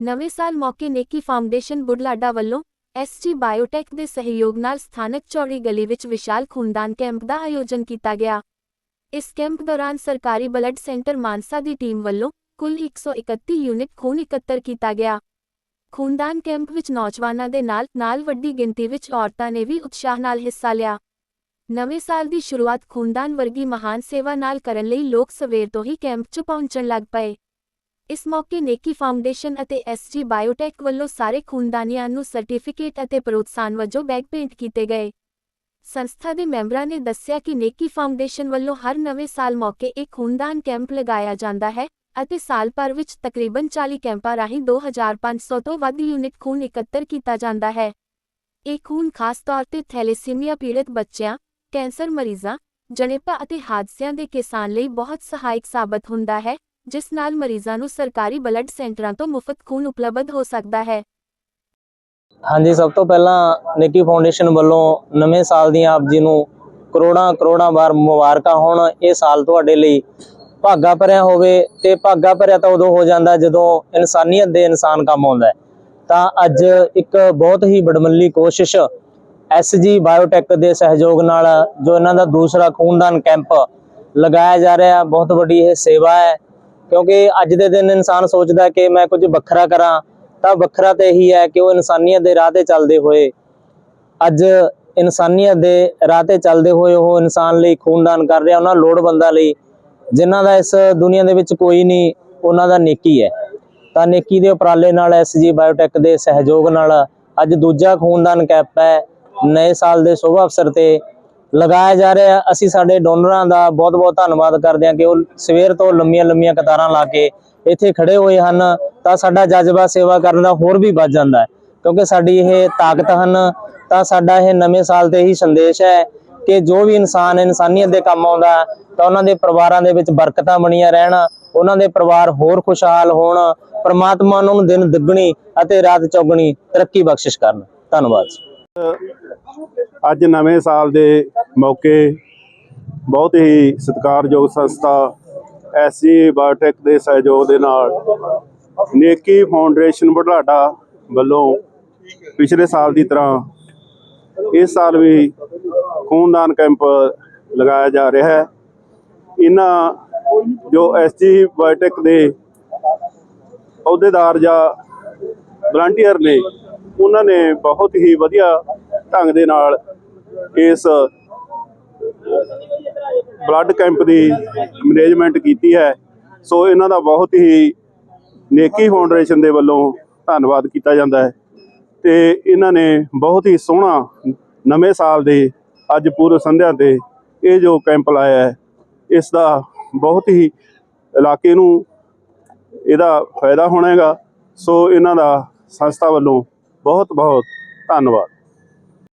ਨਵੇਂ ਸਾਲ ਮੌਕੇ ਨੇਕੀ ਫਾਊਂਡੇਸ਼ਨ ਬੁਢਲਾਡਾ ਵੱਲੋਂ ਐਸਜੀ ਬਾਇਓਟੈਕ ਦੇ ਸਹਿਯੋਗ ਨਾਲ ਸਥਾਨਕ ਚੌੜੀ ਗਲੀ ਵਿੱਚ ਵਿਸ਼ਾਲ ਖੂਨਦਾਨ ਕੈਂਪ ਦਾ ਆਯੋਜਨ ਕੀਤਾ ਗਿਆ। ਇਸ ਕੈਂਪ ਦੌਰਾਨ ਸਰਕਾਰੀ ਬਲੱਡ ਸੈਂਟਰ ਮਾਨਸਾ ਦੀ ਟੀਮ ਵੱਲੋਂ ਕੁੱਲ 131 ਯੂਨਿਟ ਖੂਨ ਇਕੱਤਰ ਕੀਤਾ ਗਿਆ। ਖੂਨਦਾਨ ਕੈਂਪ ਵਿੱਚ ਨੌਜਵਾਨਾਂ ਦੇ ਨਾਲ ਨਾਲ ਵੱਡੀ ਗਿਣਤੀ ਵਿੱਚ ਔਰਤਾਂ ਨੇ ਵੀ ਉਤਸ਼ਾਹ ਨਾਲ ਹਿੱਸਾ ਲਿਆ। ਨਵੇਂ ਸਾਲ ਦੀ ਸ਼ੁਰੂਆਤ ਖੂਨਦਾਨ ਵਰਗੀ ਮਹਾਨ ਸੇਵਾ ਨਾਲ ਕਰਨ ਲਈ ਲੋਕ ਸਵੇਰ ਤੋਂ ਹੀ ਕੈਂਪ 'ਚ ਪਹੁੰਚਣ ਲੱਗ ਪਏ। ਇਸ ਮੌਕੇ ਨੇਕੀ ਫਾਊਂਡੇਸ਼ਨ ਅਤੇ ਐਸਜੀ ਬਾਇਓਟੈਕ ਵੱਲੋਂ ਸਾਰੇ ਖੂਨਦਾਨੀਆਂ ਨੂੰ ਸਰਟੀਫਿਕੇਟ ਅਤੇ ਪ੍ਰੋਤਸਾਹਨ ਵਜੋਂ ਬੈਗ ਭੇਂਟ ਕੀਤੇ ਗਏ। ਸੰਸਥਾ ਦੇ ਮੈਂਬਰਾਂ ਨੇ ਦੱਸਿਆ ਕਿ ਨੇਕੀ ਫਾਊਂਡੇਸ਼ਨ ਵੱਲੋਂ ਹਰ ਨਵੇਂ ਸਾਲ ਮੌਕੇ ਇੱਕ ਖੂਨਦਾਨ ਕੈਂਪ ਲਗਾਇਆ ਜਾਂਦਾ ਹੈ ਅਤੇ ਸਾਲ ਭਰ ਵਿੱਚ ਤਕਰੀਬਨ 40 ਕੈਂਪਾਂ ਰਾਹੀਂ 2500 ਤੋਂ ਵੱਧ ਯੂਨਿਟ ਖੂਨ ਇਕੱਤਰ ਕੀਤਾ ਜਾਂਦਾ ਹੈ। ਇਹ ਖੂਨ ਖਾਸ ਤੌਰ ਤੇ ਥੈਲੇਸੀਮੀਆ ਪੀੜਤ ਬੱਚਿਆਂ, ਕੈਂਸਰ ਮਰੀਜ਼ਾਂ, ਜਣੇਪਾ ਅਤੇ ਹਾਦਸਿਆਂ ਦੇ ਕਿਸਾਨ ਲਈ ਬਹੁਤ ਸਹਾਇਕ ਸਾਬਤ ਹੁੰਦਾ ਹੈ ਜਿਸ ਨਾਲ ਮਰੀਜ਼ਾਂ ਨੂੰ ਸਰਕਾਰੀ ਬਲੱਡ ਸੈਂਟਰਾਂ ਤੋਂ ਮੁਫਤ ਖੂਨ ਉਪਲਬਧ ਹੋ ਸਕਦਾ ਹੈ। ਹਾਂਜੀ, ਸਭ ਤੋਂ ਪਹਿਲਾਂ ਨੇਕੀ ਫਾਊਂਡੇਸ਼ਨ ਵੱਲੋਂ ਨਵੇਂ ਸਾਲ ਦੀਆਂ ਆਪ ਜੀ ਨੂੰ ਕਰੋੜਾਂ ਕਰੋੜਾਂ ਵਾਰ ਮੁਬਾਰਕਾਂ ਹੋਣ, ਇਹ ਸਾਲ ਤੁਹਾਡੇ ਲਈ ਭਾਗਾ ਭਰਿਆ ਹੋਵੇ ਤੇ ਭਾਗਾ ਭਰਿਆ ਤਾਂ ਉਦੋਂ ਹੋ ਜਾਂਦਾ ਜਦੋਂ ਇਨਸਾਨੀਅਤ ਦੇ ਇਨਸਾਨ ਕੰਮ ਆਉਂਦਾ ਤਾਂ ਅੱਜ ਇੱਕ ਬਹੁਤ ਹੀ ਬੜਮੱਲੀ ਕੋਸ਼ਿਸ਼ ਐਸਜੀ ਬਾਇਓਟੈਕ ਦੇ ਸਹਿਯੋਗ ਨਾਲ ਜੋ ਇਹਨਾਂ ਦਾ ਦੂਸਰਾ ਖੂਨਦਾਨ ਕੈਂਪ ਲਗਾਇਆ ਜਾ ਰਿਹਾ, ਬਹੁਤ ਵੱਡੀ ਇਹ ਸੇਵਾ ਹੈ। ਕਿਉਂਕਿ ਅੱਜ ਦੇ ਦਿਨ ਇਨਸਾਨ ਸੋਚਦਾ ਕਿ ਮੈਂ ਕੁਝ ਵੱਖਰਾ ਕਰਾਂ, ਤਾਂ ਵੱਖਰਾ ਤੇ ਇਹੀ ਹੈ ਕਿ ਉਹ ਇਨਸਾਨੀਅਤ ਦੇ ਰਾਹ ਤੇ ਚੱਲਦੇ ਹੋਏ, ਅੱਜ ਇਨਸਾਨੀਅਤ ਦੇ ਰਾਹ ਤੇ ਚੱਲਦੇ ਹੋਏ ਉਹ ਇਨਸਾਨ ਲਈ ਖੂਨਦਾਨ ਕਰ ਰਿਹਾ, ਉਹਨਾਂ ਲੋੜਵੰਦਾਂ ਲਈ, ਜਿਨ੍ਹਾਂ ਦਾ ਇਸ ਦੁਨੀਆ ਦੇ ਵਿੱਚ ਕੋਈ ਨਹੀਂ, ਉਹਨਾਂ ਦਾ ਨੇਕੀ ਹੈ। ਤਾਂ ਨੇਕੀ ਦੇ ਉਪਰਾਲੇ ਨਾਲ ਐਸਜੀ ਬਾਇਓਟੈਕ ਦੇ ਸਹਿਯੋਗ ਨਾਲ ਅੱਜ ਦੂਜਾ ਖੂਨਦਾਨ ਕੈਂਪ ਹੈ ਨਵੇਂ ਸਾਲ ਦੇ ਸ਼ੁਭ ਅਵਸਰ ਤੇ ਲਗਾਇਆ ਜਾ ਰਿਹਾ ਅਸੀਂ ਸਾਡੇ ਡੋਨਰਾਂ ਦਾ ਬਹੁਤ-ਬਹੁਤ ਧੰਨਵਾਦ ਕਰਦੇ ਹਾਂ ਕਿ ਉਹ ਸਵੇਰ ਤੋਂ ਲੰਮੀਆਂ-ਲੰਮੀਆਂ ਕਤਾਰਾਂ ਲਾ ਕੇ ਇੱਥੇ ਖੜੇ ਹੋਏ ਹਨ, ਤਾਂ ਸਾਡਾ ਜਜ਼ਬਾ ਸੇਵਾ ਕਰਨ ਦਾ ਹੋਰ ਵੀ ਵੱਧ ਜਾਂਦਾ ਹੈ। ਕਿਉਂਕਿ ਸਾਡੀ ਇਹ ਤਾਕਤ ਹਨ, ਤਾਂ ਸਾਡਾ ਇਹ ਨਵੇਂ ਸਾਲ ਤੇ ਹੀ ਸੰਦੇਸ਼ ਹੈ ਕਿ ਜੋ ਵੀ ਇਨਸਾਨ ਇਨਸਾਨੀਅਤ ਦੇ ਕੰਮ ਆਉਂਦਾ, ਤਾਂ ਉਹਨਾਂ ਦੇ ਪਰਿਵਾਰਾਂ ਦੇ ਵਿੱਚ ਬਰਕਤਾਂ ਬਣੀਆਂ ਰਹਿਣ, ਉਹਨਾਂ ਦੇ ਪਰਿਵਾਰ ਹੋਰ ਖੁਸ਼ਹਾਲ ਹੋਣ, ਪਰਮਾਤਮਾ ਉਹਨਾਂ ਨੂੰ ਦਿਨ ਦੁੱਗਣੀ ਅਤੇ ਰਾਤ ਚੌਗਣੀ ਤਰੱਕੀ ਬਖਸ਼ਿਸ਼ ਕਰਨ। ਧੰਨਵਾਦ ਅੱਜ ਨਵੇਂ ਸਾਲ ਦੇ ਮੌਕੇ ਬਹੁਤ ਹੀ ਸਤਿਕਾਰਯੋਗ ਸੰਸਥਾ ਐਸਜੀ ਬਾਇਓਟੈਕ ਦੇ ਸਹਿਯੋਗ ਦੇ ਨਾਲ ਨੇਕੀ ਫਾਊਂਡੇਸ਼ਨ ਬੁਢਲਾਡਾ ਵੱਲੋਂ ਪਿਛਲੇ ਸਾਲ ਦੀ ਤਰ੍ਹਾਂ ਇਸ ਸਾਲ ਵੀ ਖੂਨਦਾਨ ਕੈਂਪ ਲਗਾਇਆ ਜਾ ਰਿਹਾ ਹੈ। ਇਹਨਾਂ ਜੋ ਐਸਜੀ ਬਾਇਓਟੈਕ ਦੇ ਅਹੁਦੇਦਾਰ ਜਾਂ ਵਲੰਟੀਅਰ ਨੇ, ਉਹਨਾਂ ਨੇ ਬਹੁਤ ਹੀ ਵਧੀਆ ਢੰਗ ਦੇ ਨਾਲ ਇਸ ਬਲੱਡ ਕੈਂਪ ਦੀ ਮੈਨੇਜਮੈਂਟ ਕੀਤੀ ਹੈ। ਸੋ ਇਹਨਾਂ ਦਾ ਬਹੁਤ ਹੀ ਨੇਕੀ ਫਾਊਂਡੇਸ਼ਨ ਦੇ ਵੱਲੋਂ ਧੰਨਵਾਦ ਕੀਤਾ ਜਾਂਦਾ ਹੈ। ਤੇ ਇਹਨਾਂ ਨੇ ਬਹੁਤ ਹੀ ਸੋਹਣਾ ਨਵੇਂ ਸਾਲ ਦੇ ਅੱਜ ਪੂਰਵ ਸੰਧਿਆ ਤੇ ਇਹ ਜੋ ਕੈਂਪ ਲਾਇਆ ਹੈ, ਇਸ ਦਾ ਬਹੁਤ ਹੀ ਇਲਾਕੇ ਨੂੰ ਇਹਦਾ ਫਾਇਦਾ ਹੋਣਾ ਹੈਗਾ। ਸੋ ਇਹਨਾਂ ਦਾ ਸੰਸਥਾ ਵੱਲੋਂ ਬਹੁਤ ਬਹੁਤ ਧੰਨਵਾਦ।